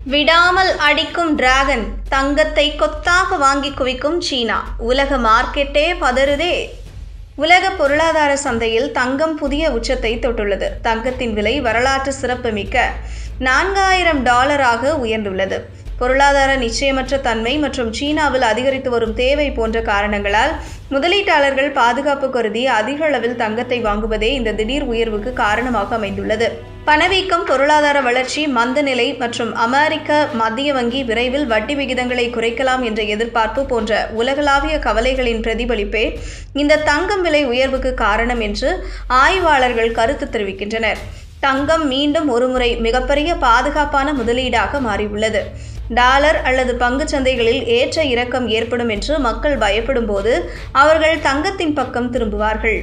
விடாமல் அடிக்கும் டிராகன் தங்கத்தை கொத்தாக வாங்கி குவிக்கும் சீனா. உலக மார்க்கெட்டே பதறுதே. உலக பொருளாதார சந்தையில் தங்கம் புதிய உச்சத்தை தொட்டுள்ளது. தங்கத்தின் விலை வரலாற்று சிறப்புமிக்க நான்காயிரம் டாலராக உயர்ந்துள்ளது. பொருளாதார நிச்சயமற்ற தன்மை மற்றும் சீனாவில் அதிகரித்து வரும் தேவை போன்ற காரணங்களால் முதலீட்டாளர்கள் பாதுகாப்பு கருதி அதிக அளவில் தங்கத்தை வாங்குவதே இந்த திடீர் உயர்வுக்கு காரணமாக அமைந்துள்ளது. பணவீக்கம் பொருளாதார வளர்ச்சி மந்தநிலை மற்றும் அமெரிக்க மத்திய வங்கி விரைவில் வட்டி விகிதங்களை குறைக்கலாம் என்ற எதிர்பார்ப்பு போன்ற உலகளாவிய கவலைகளின் பிரதிபலிப்பே இந்த தங்கம் விலை உயர்வுக்கு காரணம் என்று ஆய்வாளர்கள் கருத்து தெரிவிக்கின்றனர். தங்கம் மீண்டும் ஒருமுறை மிகப்பெரிய பாதுகாப்பான முதலீடாக மாறியுள்ளது. டாலர் அல்லது பங்குச் சந்தைகளில் ஏற்ற இறக்கம் ஏற்படும் என்று மக்கள் பயப்படும் போது அவர்கள் தங்கத்தின் பக்கம் திரும்புவார்கள்.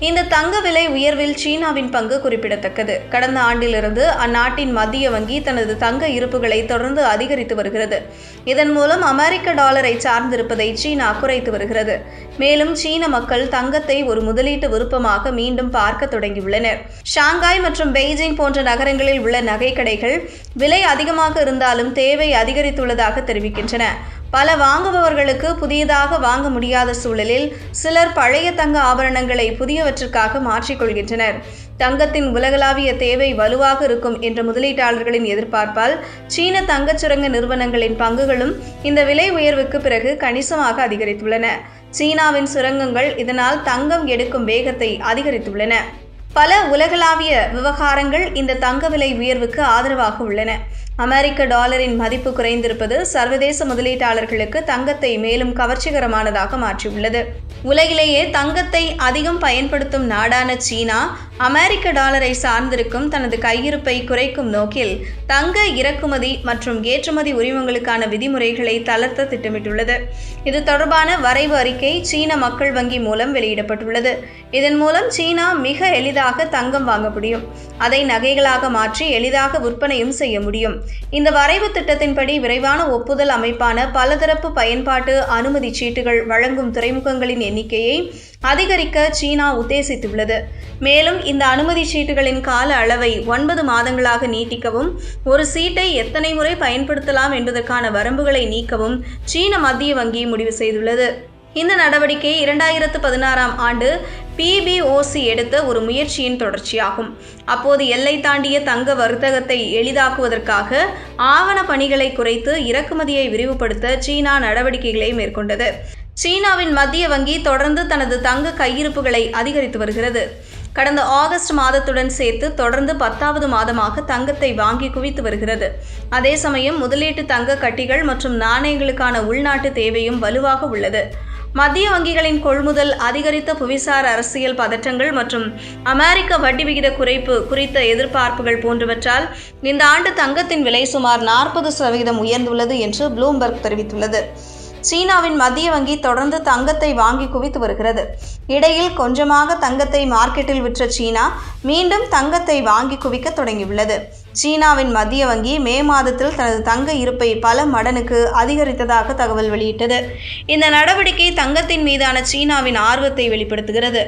இந்த தங்க விலை உயர்வில் சீனாவின் பங்கு குறிப்பிடத்தக்கது. கடந்த ஆண்டிலிருந்து அந்நாட்டின் மத்திய வங்கி தனது தங்க இருப்புகளை தொடர்ந்து அதிகரித்து வருகிறது. இதன் மூலம் அமெரிக்க டாலரை சார்ந்திருப்பதை சீனா குறைத்து வருகிறது. மேலும் சீன மக்கள் தங்கத்தை ஒரு முதலீட்டு விருப்பமாக மீண்டும் பார்க்க தொடங்கியுள்ளனர். ஷாங்காய் மற்றும் பெய்ஜிங் போன்ற நகரங்களில் உள்ள நகைக்கடைகள் விலை அதிகமாக இருந்தாலும் தேவை அதிகரித்துள்ளதாக தெரிவிக்கின்றன. பல வாங்குபவர்களுக்கு புதியதாக வாங்க முடியாத சூழலில் சிலர் பழைய தங்க ஆபரணங்களை புதியவற்றிற்காக மாற்றிக்கொள்கின்றனர். தங்கத்தின் உலகளாவிய தேவை வலுவாக இருக்கும் என்ற முதலீட்டாளர்களின் எதிர்பார்ப்பால் சீன தங்கச் சுரங்க நிறுவனங்களின் பங்குகளும் இந்த விலை உயர்வுக்கு பிறகு கணிசமாக அதிகரித்துள்ளன. சீனாவின் சுரங்கங்கள் இதனால் தங்கம் எடுக்கும் வேகத்தை அதிகரித்துள்ளன. பல உலகளாவிய விவகாரங்கள் இந்த தங்க விலை உயர்வுக்கு ஆதரவாக உள்ளன. அமெரிக்க டாலரின் மதிப்பு குறைந்திருப்பது சர்வதேச முதலீட்டாளர்களுக்கு தங்கத்தை மேலும் கவர்ச்சிகரமானதாக மாற்றியுள்ளது. உலகிலேயே தங்கத்தை அதிகம் பயன்படுத்தும் நாடான சீனா அமெரிக்க டாலரை சார்ந்திருக்கும் தனது கையிருப்பை குறைக்கும் நோக்கில் தங்க இறக்குமதி மற்றும் ஏற்றுமதி உரிமங்களுக்கான விதிமுறைகளை தளர்த்த திட்டமிட்டுள்ளது. இது தொடர்பான வரைவு அறிக்கை சீன மக்கள் வங்கி மூலம் வெளியிடப்பட்டுள்ளது. இதன் மூலம் சீனா மிக எளிதாக தங்கம் வாங்க முடியும். அதை நகைகளாக மாற்றி எளிதாக விற்பனையும் செய்ய முடியும். இந்த வரைவு திட்டத்தின்படி விரைவான ஒப்புதல் அமைப்பான பலதரப்பு பயன்பாட்டு அனுமதி சீட்டுகள் வழங்கும் துறைமுகங்களின் எண்ணிக்கையை அதிகரிக்க சீனா உத்தேசித்துள்ளது. மேலும் இந்த அனுமதி சீட்டுகளின் கால அளவை ஒன்பது மாதங்களாக நீட்டிக்கவும் ஒரு சீட்டை எத்தனை முறை பயன்படுத்தலாம் என்பதற்கான வரம்புகளை நீக்கவும் சீன மத்திய வங்கி முடிவு செய்துள்ளது. இந்த நடவடிக்கை இரண்டாயிரத்து பதினாறாம் ஆண்டு பிபிஓசி எடுத்த ஒரு முயற்சியின் தொடர்ச்சியாகும். அப்போது எல்லை தாண்டிய தங்க வர்த்தகத்தை எளிதாக்குவதற்காக ஆவண பணிகளை குறைத்து இறக்குமதியை விரிவுபடுத்த சீனா நடவடிக்கைகளை மேற்கொண்டது. சீனாவின் மத்திய வங்கி தொடர்ந்து தனது தங்க கையிருப்புகளை அதிகரித்து வருகிறது. கடந்த ஆகஸ்ட் மாதத்துடன் சேர்த்து தொடர்ந்து பத்தாவது மாதமாக தங்கத்தை வாங்கி குவித்து வருகிறது. அதே சமயம் முதலீட்டு தங்க கட்டிகள் மற்றும் நாணயங்களுக்கான உள்நாட்டு தேவையும் வலுவாக உள்ளது. மத்திய வங்கிகளின் கொள்முதல் அதிகரித்த புவிசார் அரசியல் பதற்றங்கள் மற்றும் அமெரிக்க வட்டி விகித குறைப்பு குறித்த எதிர்பார்ப்புகள் போன்றவற்றால் இந்த ஆண்டு தங்கத்தின் விலை சுமார் நாற்பது சதவீதம் உயர்ந்துள்ளது என்று ப்ளூம்பர்க் தெரிவித்துள்ளது. சீனாவின் மத்திய வங்கி தொடர்ந்து தங்கத்தை வாங்கி குவித்து வருகிறது. இடையில் கொஞ்சமாக தங்கத்தை மார்க்கெட்டில் விற்ற சீனா மீண்டும் தங்கத்தை வாங்கி குவிக்க தொடங்கியுள்ளது. சீனாவின் மத்திய வங்கி மே மாதத்தில் தனது தங்க இருப்பை பல மடனுக்கு அதிகரித்ததாக தகவல் வெளியிட்டது. இந்த நடவடிக்கை தங்கத்தின் மீதான சீனாவின் ஆர்வத்தை வெளிப்படுத்துகிறது.